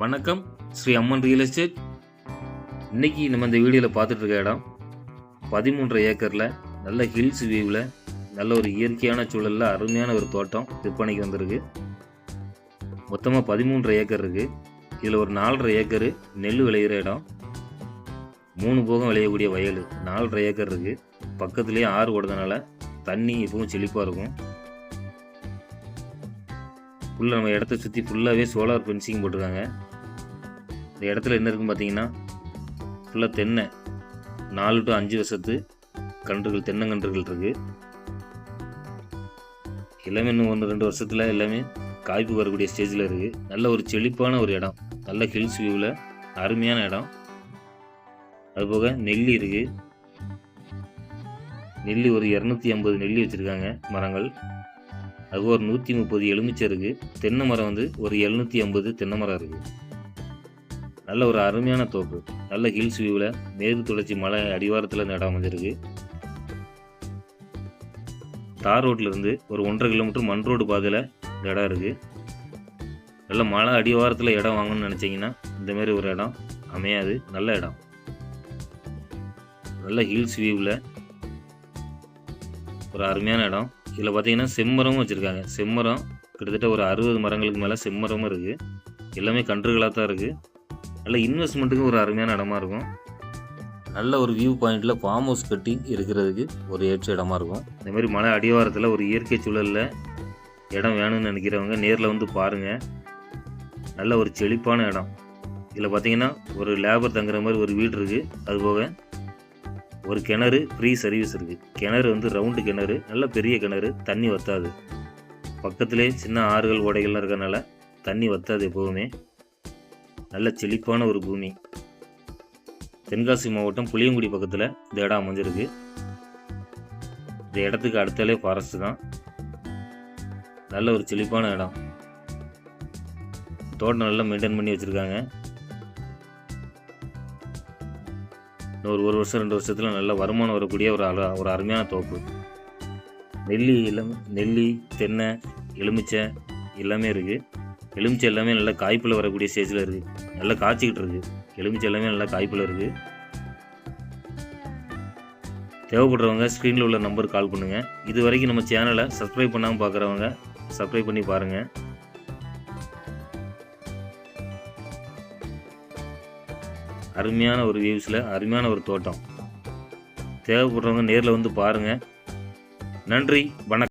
வணக்கம். ஸ்ரீ அம்மன் real estate இன்னைக்கு நம்ம இந்த வீடியோவில் பார்த்துட்டு இருக்க இடம் பதிமூன்றரை ஏக்கரில் நல்ல ஹில்ஸ் வியூவில் நல்ல ஒரு இயற்கையான சூழலில் அருமையான ஒரு தோட்டம் விற்பனைக்கு வந்திருக்கு. மொத்தமாக பதிமூன்றரை ஏக்கர் இருக்குது இதில் ஒரு நாலரை ஏக்கரு நெல் விளையிற இடம். மூணு போகம் விளையக்கூடிய வயல். நாலரை ஏக்கர் இருக்குது பக்கத்துலேயே ஆறு ஓடுறதுனால தண்ணி எப்பவும் செழிப்பாக இருக்கும். ஃபுல்லாக நம்ம இடத்த சுற்றி ஃபுல்லாகவே சோலார் ஃபென்சிங் போட்டிருக்காங்க. இந்த இடத்துல என்ன இருக்குன்னு பார்த்தீங்கன்னா ஃபுல்லாக தென்னை நாலு டு அஞ்சு வருஷத்து கன்றுகள் தென்னங்கன்றுகள் இருக்குது எல்லாமே இன்னும் ஒன்று ரெண்டு வருஷத்தில் எல்லாமே காய்ப்பு வரக்கூடிய ஸ்டேஜில் இருக்குது நல்ல ஒரு செழிப்பான ஒரு இடம். நல்ல ஹில்ஸ் வியூவில் அருமையான இடம். அதுபோக நெல்லி இருக்குது நெல்லி ஒரு இரநூத்தி ஐம்பது நெல்லி வச்சுருக்காங்க மரங்கள். அது ஒரு நூற்றி முப்பது எலுமிச்சை இருக்குது தென்னை மரம் வந்து ஒரு எழுநூற்றி ஐம்பது தென்னை மரம் இருக்குது நல்ல ஒரு அருமையான தோப்பு. நல்ல ஹில்ஸ் வியூவில் மேற்கு தொடர்ச்சி மலை அடிவாரத்தில் இந்த இடம் அமைஞ்சிருக்கு. தார் ரோட்லேருந்து ஒரு ஒன்றரை கிலோமீட்டர் மண் ரோடு பாதையில் இந்த இடம் இருக்குது நல்ல மலை அடிவாரத்தில் இடம் வாங்கணும்னு நினச்சிங்கன்னா இந்தமாரி ஒரு இடம் அமையாது. நல்ல இடம். நல்ல ஹில்ஸ் வியூவில் ஒரு அருமையான இடம். இதில் பார்த்தீங்கன்னா செம்மரமும் வச்சுருக்காங்க. செம்மரம் கிட்டத்தட்ட ஒரு அறுபது மரங்களுக்கு மேலே செம்மரமும் இருக்குது. எல்லாமே கன்றுகளாக தான் இருக்குது. நல்ல இன்வெஸ்ட்மெண்ட்டுக்கு ஒரு அருமையான இடமா இருக்கும். நல்ல ஒரு வியூ பாயிண்டில் ஃபார்ம் ஹவுஸ் கட்டி இருக்கிறதுக்கு ஒரு ஏற்ற இடமா இருக்கும். இந்த மாதிரி மலை அடிவாரத்தில் ஒரு இயற்கை சூழலில் இடம் வேணும்னு நினைக்கிறவங்க நேரில் வந்து பாருங்கள் நல்ல ஒரு செழிப்பான இடம். இதில் பார்த்தீங்கன்னா ஒரு லேபர் தங்குற மாதிரி ஒரு வீடு இருக்குது. அதுபோக ஒரு கிணறு ஃப்ரீ சர்வீஸ் இருக்குது கிணறு வந்து ரவுண்டு கிணறு நல்ல பெரிய கிணறு தண்ணி வற்றாது பக்கத்திலே சின்ன ஆறுகள் ஓடைகள்லாம் இருக்கிறனால தண்ணி வற்றாது எப்போவுமே. நல்ல செழிப்பான ஒரு பூமி. தென்காசி மாவட்டம் புளியங்குடி பக்கத்தில் இந்த இடம் அமைஞ்சிருக்கு. இந்த இடத்துக்கு அடுத்தாலே ஃபாரஸ்ட் தான். நல்ல ஒரு செழிப்பான இடம். தோட்டம் நல்லா மெயின்டைன் பண்ணி வச்சுருக்காங்க. இன்னொரு ஒரு வருஷம் ரெண்டு வருஷத்தில் நல்ல வருமானம் வரக்கூடிய ஒரு அழ ஒரு அருமையான தோப்பு. நெல்லி இளம் நெல்லி தென்னை எலுமிச்சை எல்லாமே இருக்குது எலுமிச்சை எல்லாமே நல்லா காய்ப்பில் வரக்கூடிய ஸ்டேஜில் இருக்குது நல்லா காய்ச்சிக்கிட்டு இருக்குது எலுமிச்சை எல்லாமே நல்லா காய்ப்பில் இருக்குது தேவைப்படுறவங்க ஸ்க்ரீனில் உள்ள நம்பருக்கு கால் பண்ணுங்கள் இது வரைக்கும் நம்ம சேனலை சப்ஸ்கிரைப் பண்ணாமல் பார்க்குறவங்க சப்ஸ்கிரைப் பண்ணி பாருங்கள் அருமையான ஒரு வியூஸில் அருமையான ஒரு தோட்டம். தேவைப்படுறவங்க நேரில் வந்து பாருங்கள் நன்றி வணக்கம்.